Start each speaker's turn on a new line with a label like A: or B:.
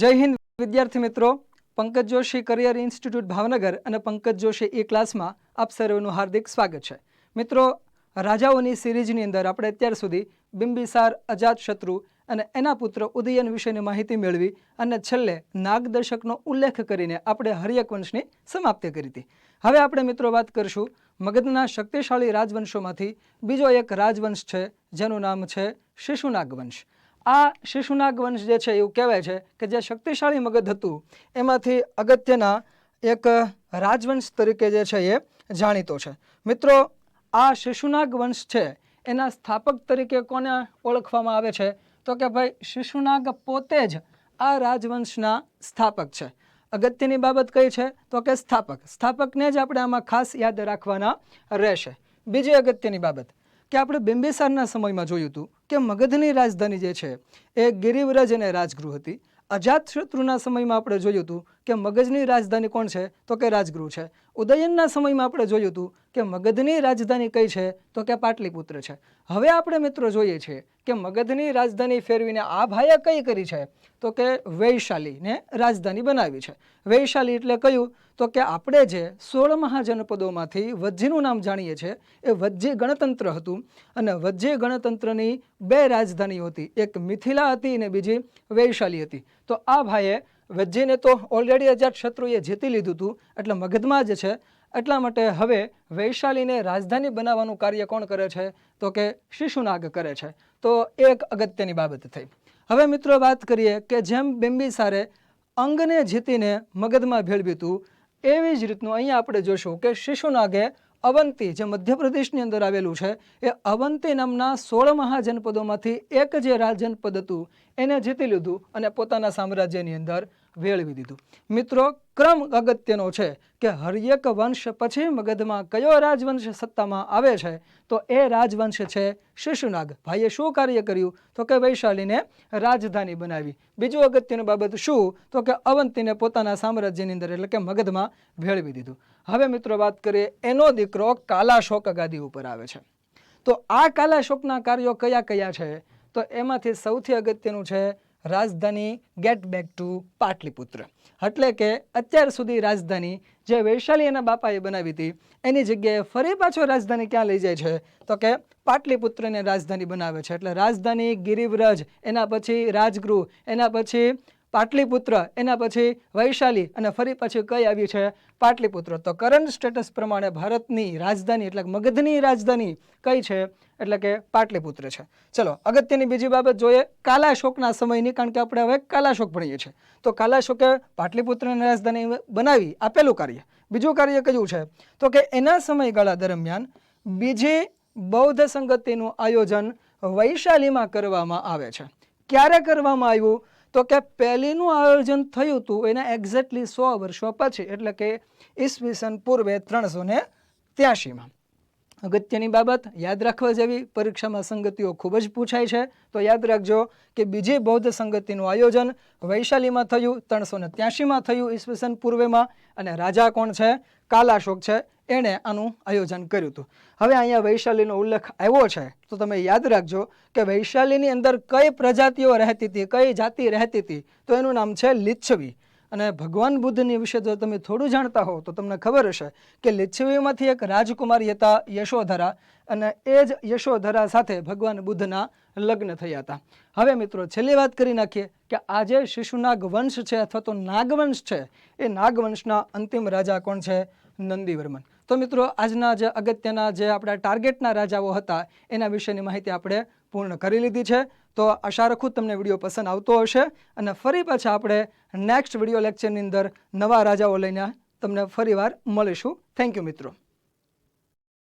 A: જય હિન્દ, વિદ્યાર્થી મિત્રો. પંકજ જોશી કરિયર ઇન્સ્ટિટ્યૂટ ભાવનગર અને પંકજ જોશી એ ક્લાસમાં આપ સર્વેનું હાર્દિક સ્વાગત છે. મિત્રો, રાજાઓની સિરીઝની અંદર આપણે અત્યાર સુધી બિંબિસાર અજાતશત્રુ અને એના પુત્ર ઉદયન વિશેની માહિતી મેળવી અને છેલ્લે નાગદર્શકનો ઉલ્લેખ કરીને આપણે હરિયક વંશની સમાપ્તિ કરી હતી. હવે આપણે મિત્રો વાત કરીશું મગધના શક્તિશાળી રાજવંશોમાંથી બીજો એક રાજવંશ છે, જેનું નામ છે શિશુનાગ વંશ આ શિશુનાગ વંશ જે છે, એવું કહેવાય છે કે જે શક્તિશાળી મગધ હતું, એમાંથી અગત્યના એક રાજવંશ તરીકે જે છે, એ જાણીતો છે. મિત્રો, આ શિશુનાગ વંશ છે, એના સ્થાપક તરીકે કોને ઓળખવામાં આવે છે? તો કે ભાઈ, શિશુનાગ પોતે જ આ રાજવંશના સ્થાપક છે. અગત્યની બાબત કઈ છે? તો કે સ્થાપક. સ્થાપકને જ આપણે આમાં ખાસ યાદ રાખવાના રહેશે. બીજી અગત્યની બાબત. કે આપણે બિંબિસારના સમયમાં જોયું હતું કે મગધની રાજધાની જે છે એ ગિરિવ્રજ અને રાજગૃહ હતી. અજાતશત્રુના સમયમાં આપણે જોયું હતું કે મગજની રાજધાની કોણ છે? તો કે રાજગૃહ છે. ઉદયનના સમયમાં આપણે જોયું હતું કે મગધની રાજધાની કઈ છે? તો કે પાટલીપુત્ર છે. હવે આપણે મિત્રો જોઈએ છીએ કે મગધની રાજધાની ફેરવીને આ ભાઈએ કઈ કરી છે? તો કે વૈશાલીને રાજધાની બનાવી છે. વૈશાલી એટલે કયું? તો કે આપણે જે સોળ મહાજનપદોમાંથી વજ્જીનું નામ જાણીએ છીએ એ વજ્જી ગણતંત્ર હતું અને વજ્જી ગણતંત્રની બે રાજધાનીઓ હતી. એક મિથિલા હતી અને બીજી વૈશાલી હતી. તો આ ભાઈએ વજ્જીને તો ઓલરેડી અજાત શત્રુએ જીતી લીધું હતું. એટલે મગધમાં જ છે એટલા માટે હવે વૈશાલીને રાજધાની બનાવવાનું કાર્ય કોણ કરે છે? તો કે શિશુનાગ કરે છે. તો એક અગત્યની બાબત થઈ. હવે મિત્રો વાત કરીએ કે જેમ બિંબિસારે અંગને જીતીને મગધમાં ભેળવ્યું હતું, એવી જ રીતનું અહીંયા આપણે જોશું કે શિશુનાગે અવંતી, જે મધ્યપ્રદેશની અંદર આવેલું છે, એ અવંતી નામના સોળ મહાજનપદોમાંથી એક જે રાજનપદ હતું, એને જીતી લીધું અને પોતાના સામ્રાજ્યની અંદર વેળવી દીધું. મિત્રો, ક્રમ અગત્યનો છે કે હરિયક વંશ પછી મગધમાં કયો રાજવંશ સત્તામાં આવે છે? તો એ રાજવંશ છે શિશુનાગ. ભાઈએ શું કાર્ય કર્યું? તો કે વૈશાલીને રાજધાની બનાવી. બીજું અગત્યની બાબત શું? તો કે અવંતીને પોતાના સામ્રાજ્યની અંદર એટલે કે મગધમાં ભેળવી દીધું. હવે મિત્રો વાત કરીએ, એનો દીકરો કાલાશોક ગાદી ઉપર આવે છે. તો આ કાલાશોકના કાર્યો કયા કયા છે? તો એમાંથી સૌથી અગત્યનું છે Rajdhani get back to Pataliputra. એટલે કે અત્યાર સુધી રાજધાની જે વૈશાલી એના બાપાએ બનાવી હતી, એની જગ્યાએ ફરી પાછો રાજધાની ક્યાં લઈ જાય છે? તો કે પાટલીપુત્રને રાજધાની બનાવે છે. એટલે રાજધાની ગિરિવ્રજ, એના પછી રાજગૃહ, એના પછી પાટલીપુત્ર. એના પછી વૈશાલી અને ફરી પછી કઈ આવી છે? પાટલીપુત્ર. તો કરંટ સ્ટેટસ પ્રમાણે ભારતની રાજધાની એટલે મગધની રાજધાની કઈ છે? એટલે કે પાટલીપુત્ર છે. ચલો, અગત્યની બીજી બાબત જોઈએ. કાલાશોકના સમયની, કારણ કે આપણે હવે કાલાશોક ભણીએ છીએ. તો કાલાશોકે પાટલીપુત્રની રાજધાની બનાવી, આપેલું કાર્ય. બીજું કાર્ય કયું છે? તો કે એના સમયગાળા દરમિયાન બીજી બૌદ્ધ સંગતિનું આયોજન વૈશાલીમાં કરવામાં આવે છે. ક્યારે કરવામાં આવ્યું? તો કે પહેલીનું આયોજન થયું હતું એના એક્ઝેક્ટલી સો વર્ષો પછી, એટલે કે ઈસવીસન પૂર્વે ત્રણસો ને ત્યાસીમાં અગત્યની બાબત, યાદ રાખવા જેવી પરીક્ષામાં સંગતિઓ ખૂબ જ પૂછાય છે. તો યાદ રાખજો કે બીજી બૌદ્ધ સંગતિનું આયોજન વૈશાલીમાં થયું, ત્રણસો ને ત્યાસીમાં થયું ઈસવીસન પૂર્વેમાં. અને રાજા કોણ છે? કાલાશોક છે. એણે આનું આયોજન કર્યું હતું. હવે અહીંયા વૈશાલીનો ઉલ્લેખ આવ્યો છે. તો તમે યાદ રાખજો કે વૈશાલીની અંદર કઈ પ્રજાતિઓ રહેતી હતી, કઈ જાતિ રહેતી હતી, તો એનું નામ છે લિચ્છવી. અને ભગવાન બુદ્ધની વિશે જો તમે થોડું જાણતા હો, તો તમને ખબર હશે કે લિચ્છવીમાંથી એક રાજકુમારી હતા યશોધરા અને એ જ યશોધરા સાથે ભગવાન બુદ્ધના લગ્ન થયા હતા. હવે મિત્રો, છેલ્લી વાત કરી નાખીએ કે આજે શિશુનાગ વંશ છે અથવા તો નાગવંશ છે, એ નાગવંશના અંતિમ રાજા કોણ છે? નંદીવર્મન. તો મિત્રો, આજના જે અગત્યના જે આપણા ટાર્ગેટના રાજાઓ હતા, એના વિશેની માહિતી આપણે પૂર્ણ કરી લીધી છે. તો આશા રાખું તમને વીડિયો પસંદ આવતો હશે અને ફરી પાછા આપણે નેક્સ્ટ વીડિયો લેક્ચરની અંદર નવા રાજાઓ લઈને તમને ફરીવાર મળીશું. થેન્ક યુ મિત્રો.